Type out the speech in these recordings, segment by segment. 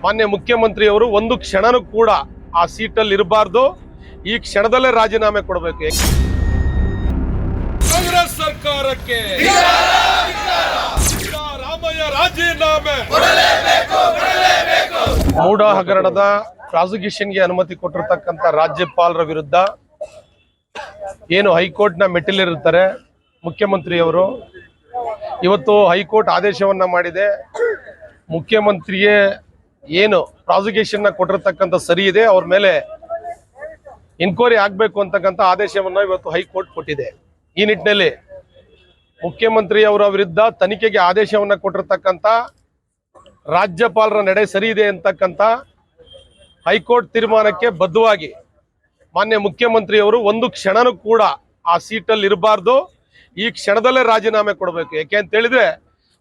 ಮಾನ್ಯ ಮುಖ್ಯಮಂತ್ರಿಯವರು ಒಂದು ಕ್ಷಣನೂ ಕೂಡ ಆ ಸೀಟಲ್ಲಿ ಇರಬಾರ್ದು. ಈ ಕ್ಷಣದಲ್ಲೇ ರಾಜೀನಾಮೆ ಕೊಡಬೇಕು. ಕಾಂಗ್ರೆಸ್ ಸರ್ಕಾರಕ್ಕೆ ಸಿದ್ದರಾಮಯ್ಯ ರಾಜೀನಾಮೆ. ಮೂಡ ಹಗರಣದ ಪ್ರಾಸಿಕ್ಯೂಷನ್ಗೆ ಅನುಮತಿ ಕೊಟ್ಟಿರ್ತಕ್ಕಂಥ ರಾಜ್ಯಪಾಲರ ವಿರುದ್ಧ ಏನು ಹೈಕೋರ್ಟ್ನ ಮೆಟ್ಟಿಲಿರುತ್ತಾರೆ ಮುಖ್ಯಮಂತ್ರಿಯವರು. ಇವತ್ತು ಹೈಕೋರ್ಟ್ ಆದೇಶವನ್ನ ಮಾಡಿದೆ. ಮುಖ್ಯಮಂತ್ರಿಗೆ ಏನು ಪ್ರಾಸಿಕ್ಯೂಷನ್ನ ಕೊಟ್ಟಿರ್ತಕ್ಕಂಥ ಸರಿ ಇದೆ. ಅವ್ರ ಮೇಲೆ ಇನ್ಕ್ವೈರಿ ಆಗಬೇಕು ಅಂತಕ್ಕಂಥ ಆದೇಶವನ್ನು ಇವತ್ತು ಹೈಕೋರ್ಟ್ ಕೊಟ್ಟಿದೆ. ಈ ನಿಟ್ಟಿನಲ್ಲಿ ಮುಖ್ಯಮಂತ್ರಿ ಅವರ ವಿರುದ್ಧ ತನಿಖೆಗೆ ಆದೇಶವನ್ನ ಕೊಟ್ಟಿರ್ತಕ್ಕಂಥ ರಾಜ್ಯಪಾಲರ ನಡೆ ಸರಿ ಇದೆ ಅಂತಕ್ಕಂಥ ಹೈಕೋರ್ಟ್ ತೀರ್ಮಾನಕ್ಕೆ ಬದ್ಧವಾಗಿ ಮಾನ್ಯ ಮುಖ್ಯಮಂತ್ರಿಯವರು ಒಂದು ಕ್ಷಣನೂ ಕೂಡ ಆ ಸೀಟಲ್ಲಿ ಇರಬಾರ್ದು. ಈ ಕ್ಷಣದಲ್ಲೇ ರಾಜೀನಾಮೆ ಕೊಡಬೇಕು. ಯಾಕೆ ಅಂತ ಹೇಳಿದ್ರೆ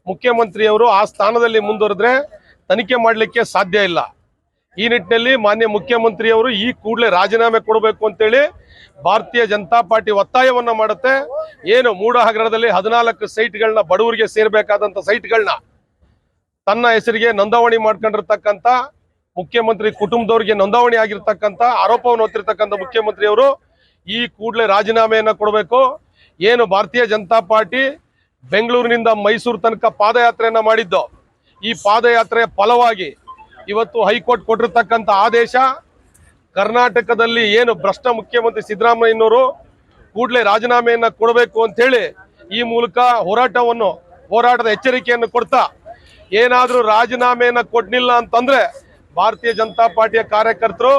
ಮುಖ್ಯಮಂತ್ರಿಯವರು ಆ ಸ್ಥಾನದಲ್ಲಿ ಮುಂದುವರೆದ್ರೆ ತನಿಖೆ ಮಾಡಲಿಕ್ಕೆ ಸಾಧ್ಯ ಇಲ್ಲ. ಈ ನಿಟ್ಟಿನಲ್ಲಿ ಮಾನ್ಯ ಮುಖ್ಯಮಂತ್ರಿಯವರು ಈ ಕೂಡಲೇ ರಾಜೀನಾಮೆ ಕೊಡಬೇಕು ಅಂತೇಳಿ ಭಾರತೀಯ ಜನತಾ ಪಾರ್ಟಿ ಒತ್ತಾಯವನ್ನು ಮಾಡುತ್ತೆ. ಏನು ಮೂಡ ಹಗರಣದಲ್ಲಿ ಹದಿನಾಲ್ಕು ಸೈಟ್ಗಳನ್ನ ಬಡವರಿಗೆ ಸೇರಬೇಕಾದಂಥ ಸೈಟ್ಗಳನ್ನ ತನ್ನ ಹೆಸರಿಗೆ ನೋಂದಾವಣಿ ಮಾಡ್ಕೊಂಡಿರ್ತಕ್ಕಂಥ, ಮುಖ್ಯಮಂತ್ರಿ ಕುಟುಂಬದವರಿಗೆ ನೋಂದಾವಣಿ ಆಗಿರ್ತಕ್ಕಂಥ, ಆರೋಪವನ್ನು ಹೊತ್ತಿರ್ತಕ್ಕಂಥ ಮುಖ್ಯಮಂತ್ರಿಯವರು ಈ ಕೂಡಲೇ ರಾಜೀನಾಮೆಯನ್ನು ಕೊಡಬೇಕು. ಏನು ಭಾರತೀಯ ಜನತಾ ಪಾರ್ಟಿ ಬೆಂಗಳೂರಿನಿಂದ ಮೈಸೂರು ತನಕ ಪಾದಯಾತ್ರೆಯನ್ನ ಮಾಡಿದ್ದು ಈ ಪಾದಯಾತ್ರೆಯ ಫಲವಾಗಿ ಇವತ್ತು ಹೈಕೋರ್ಟ್ ಕೊಟ್ಟಿರ್ತಕ್ಕಂಥ ಆದೇಶ, ಕರ್ನಾಟಕದಲ್ಲಿ ಏನು ಭ್ರಷ್ಟ ಮುಖ್ಯಮಂತ್ರಿ ಸಿದ್ದರಾಮಯ್ಯನವರು ಕೂಡಲೇ ರಾಜೀನಾಮೆಯನ್ನು ಕೊಡಬೇಕು ಅಂತ ಹೇಳಿ ಈ ಮೂಲಕ ಹೋರಾಟವನ್ನು, ಹೋರಾಟದ ಎಚ್ಚರಿಕೆಯನ್ನು ಕೊಡ್ತಾ ಏನಾದರೂ ರಾಜೀನಾಮೆಯನ್ನು ಕೊಡ್ಲಿಲ್ಲ ಅಂತಂದ್ರೆ ಭಾರತೀಯ ಜನತಾ ಪಾರ್ಟಿಯ ಕಾರ್ಯಕರ್ತರು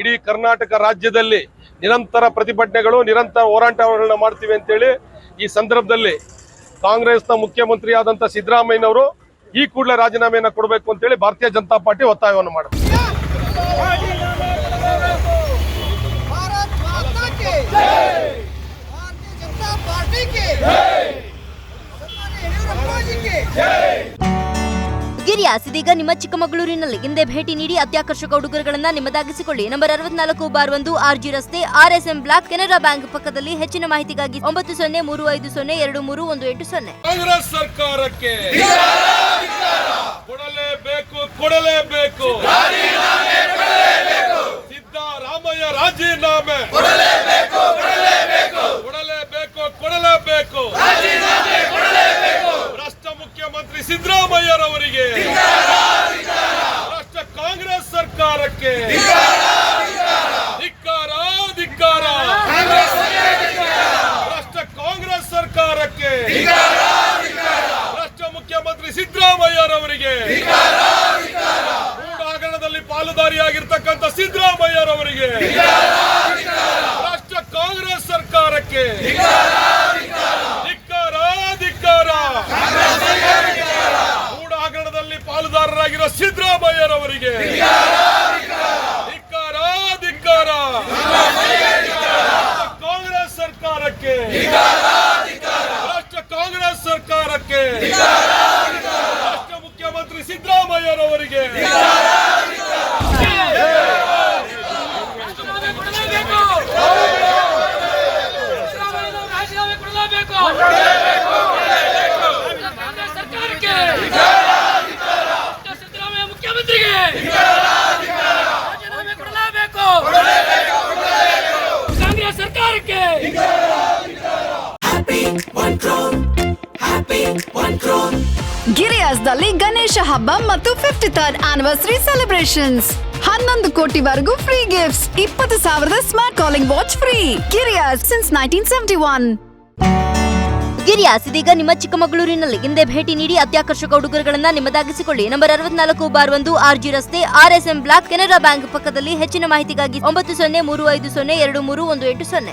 ಇಡೀ ಕರ್ನಾಟಕ ರಾಜ್ಯದಲ್ಲಿ ನಿರಂತರ ಪ್ರತಿಭಟನೆಗಳು, ನಿರಂತರ ಹೋರಾಟಗಳನ್ನ ಮಾಡ್ತೀವಿ ಅಂತೇಳಿ ಈ ಸಂದರ್ಭದಲ್ಲಿ ಕಾಂಗ್ರೆಸ್ನ ಮುಖ್ಯಮಂತ್ರಿಯಾದಂಥ ಸಿದ್ದರಾಮಯ್ಯನವರು ಈ ಕೂಡಲೇ ರಾಜೀನಾಮೆಯನ್ನು ಕೊಡಬೇಕು ಅಂತೇಳಿ ಭಾರತೀಯ ಜನತಾ ಪಾರ್ಟಿ ಒತ್ತಾಯವನ್ನು ಮಾಡುತ್ತೆ ಗಿರಿಯಾಸ್ ಇದೀಗ ನಿಮ್ಮ ಚಿಕ್ಕಮಗಳೂರಿನಲ್ಲಿ ಹಿಂದೆ ಭೇಟಿ ನೀಡಿ ಅತ್ಯಾಕರ್ಷಕ ಉಡುಗೊರೆಗಳನ್ನ ನಿಮ್ಮದಾಗಿಸಿಕೊಳ್ಳಿ. ನಂಬರ್ ಅರವತ್ನಾಲ್ಕು ಬಾರ್ ಒಂದು ಆರ್ಜಿ ರಸ್ತೆ R S M block Canara bank ಪಕ್ಕದಲ್ಲಿ ಹೆಚ್ಚಿನ ಮಾಹಿತಿಗಾಗಿ ಒಂಬತ್ತು ಸೊನ್ನೆ ಮೂರು ಐದು ಸೊನ್ನೆ ಎರಡು ಮೂರು ಒಂದು ಎಂಟು ಸೊನ್ನೆ. ಕಾಂಗ್ರೆಸ್ ಸರ್ಕಾರಕ್ಕೆ. ಕೊಡಲೇಬೇಕು. ಸಿದ್ದರಾಮಯ್ಯ ರಾಜೀನಾಮೆ ಕೊಡಲೇಬೇಕು ಕೊಡಲೇಬೇಕು ಭ್ರಷ್ಟ ಮುಖ್ಯಮಂತ್ರಿ ಸಿದ್ದರಾಮಯ್ಯರವರಿಗೆ ಭ್ರಷ್ಟ ಕಾಂಗ್ರೆಸ್ ಸರ್ಕಾರಕ್ಕೆ ಧಿಕ್ಕಾರ ಧಿಕ್ಕಾರ ಭ್ರಷ್ಟ ಕಾಂಗ್ರೆಸ್ ಸರ್ಕಾರಕ್ಕೆ ಭ್ರಷ್ಟ ಮುಖ್ಯಮಂತ್ರಿ ಸಿದ್ದರಾಮಯ್ಯರವರಿಗೆ ಮೂಡ ಹಗರಣದಲ್ಲಿ ಪಾಲುದಾರಿಯಾಗಿರ್ತಕ್ಕಂಥ ಸಿದ್ದರಾಮಯ್ಯರವರಿಗೆ ಭ್ರಷ್ಟ ಕಾಂಗ್ರೆಸ್ ಸರ್ಕಾರಕ್ಕೆ ಧಿಕ್ಕಾರ ಧಿಕ್ಕಾರ ಮೂಡ ಹಗರಣದಲ್ಲಿ ಪಾಲುದಾರರಾಗಿರೋ ಸಿದ್ದರಾಮಯ್ಯರವರಿಗೆ ಧಿಕ್ಕಾರ ಧಿಕ್ಕಾರ ಕಾಂಗ್ರೆಸ್ ಸರ್ಕಾರಕ್ಕೆ. ರಾಷ್ಟ್ರ ಕಾಂಗ್ರೆಸ್ ಸರ್ಕಾರಕ್ಕೆ. ಗಿರಿಯಾಸ್ದಲ್ಲಿ ಗಣೇಶ ಹಬ್ಬ ಮತ್ತು ಫಿಫ್ಟಿ ಥರ್ಡ್ ಆನಿವರ್ಸರಿ ಸೆಲೆಬ್ರೇಷನ್ಸ್ ಹನ್ನೊಂದು ಕೋಟಿವರೆಗೂ ಫ್ರೀ ಗಿಫ್ಟ್ಸ್ ಇಪ್ಪತ್ತು ಸಾವಿರದ smart calling watch free Girias since nineteen seventy one Girias ಇದೀಗ ನಿಮ್ಮ ಚಿಕ್ಕಮಗಳೂರಿನಲ್ಲಿ ಹಿಂದೆ ಭೇಟಿ ನೀಡಿ ಅತ್ಯಾಕರ್ಷಕ ಉಡುಗೊರೆಗಳನ್ನ ನಿಮ್ಮದಾಗಿಸಿಕೊಳ್ಳಿ. ನಂಬರ್ ಅರವತ್ನಾಲ್ಕು ಬಾರ್ ಒಂದು ಆರ್ಜಿ ರಸ್ತೆ, R S M block Canara bank ಪಕ್ಕದಲ್ಲಿ ಹೆಚ್ಚಿನ ಮಾಹಿತಿಗಾಗಿ ಒಂಬತ್ತು ಸೊನ್ನೆ ಮೂರು ಐದು ಸೊನ್ನೆ ಎರಡು ಮೂರು ಒಂದು ಎಂಟು ಸೊನ್ನೆ.